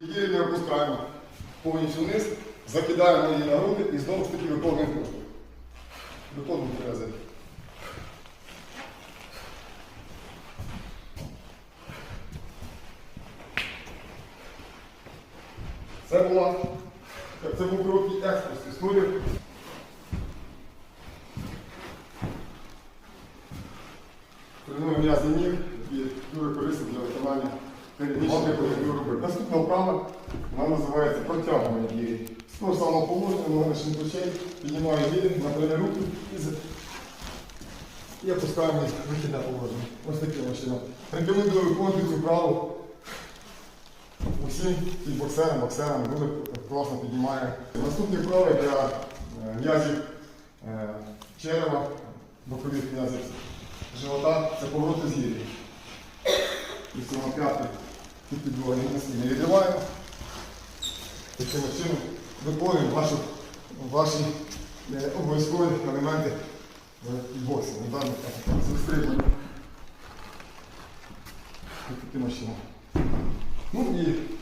Її не опускаємо повністю вниз, закидаємо її на груди і знову ж таки виконуємо поштовх. Виконуємо три рази. Це була це був короткий екскурс в історію. Тренуємо м'язи ніг, які дуже корисні для виконання переміщення робити. Наступна вправа, вона називається протягування гірі. З того самого положення, ноги на плечей, піднімаю гірі, напрямі руки і, і опускаємо вихідне положення. Ось таким чином. Рекомендую виконувати цю вправу усім кікбоксерам, боксерам, дуже класно піднімає. Наступні вправи для е, м'язів е, черева, бокових м'язів живота це повороти з гірі. Тобто на під підлогою не відриваємо. Таким чином виконуємо ваші, ваші е, обов'язкові елементи в боксі. Даний Таким чином. Ну і